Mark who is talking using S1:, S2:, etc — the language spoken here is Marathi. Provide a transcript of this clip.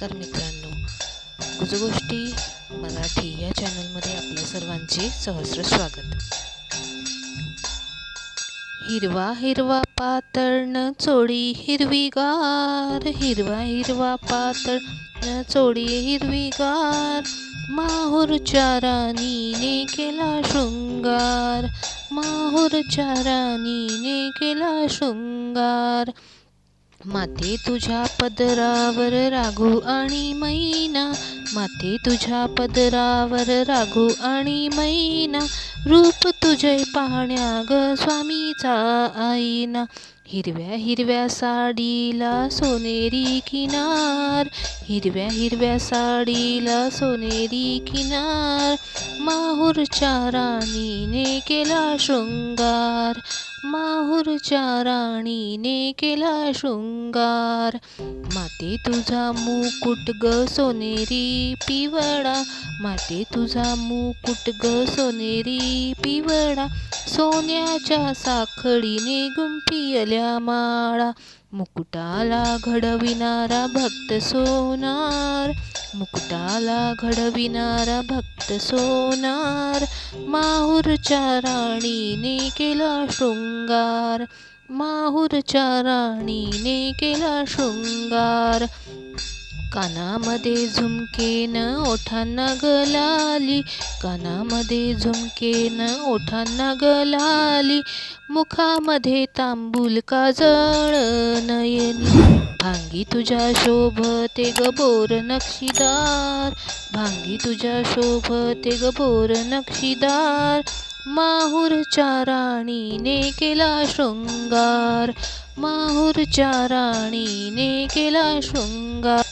S1: नमस्कार मित्रांनो. गुजगोष्टी मराठी या चॅनलमध्ये आपल्या सर्वांचे सहस्र स्वागत. हिरवा हिरवा पातळ चोळी चोडी हिरवीगार. हिरवा हिरवा पातळ न चोडी हिरवीगार. माहूरच्या राणीने केला शृंगार. माहूरच्या राणीने केला शृंगार. माते तुझ्या पदरावर राघू आणि मैना. माते तुझ्या पदरावर राघू आणि मैना. रूप तुझे पाहण्या ग स्वामीचा आईना. हिरव्या हिरव्या साडीला सोनेरी किनार. हिरव्या हिरव्या साडीला सोनेरी किनार. माहूरच्या राणीने केला शृंगार. माहूरच्या राणीने केला शृंगार. माते तुझा मुकुट ग सोनेरी पिवळा. माते तुझा मुकुट ग सोनेरी पिवळा. सोन्याच्या साखळीने गुंफियल्या माळा. मुकुटाला घडविणारा भक्त सोनार मुकुटाला घडविणारा भक्त सोनार माहूरच्या राणीने केला शृंगार माहूरच्या राणीने केला शृंगार. कानामध्ये झुमकेन ओठांना गलाली कानामध्ये झुमकेन ओठांना गलाली मुखामध्ये तांबूल काजळ नयनी. भांगी तुझ्या शोभते गबोर बोर नक्षीदार. भांगी तुझ्या शोभते गबोर बोर नक्षीदार. माहूरच्या राणीने केला शृंगार. माहूरच्या राणीने केला शृंगार.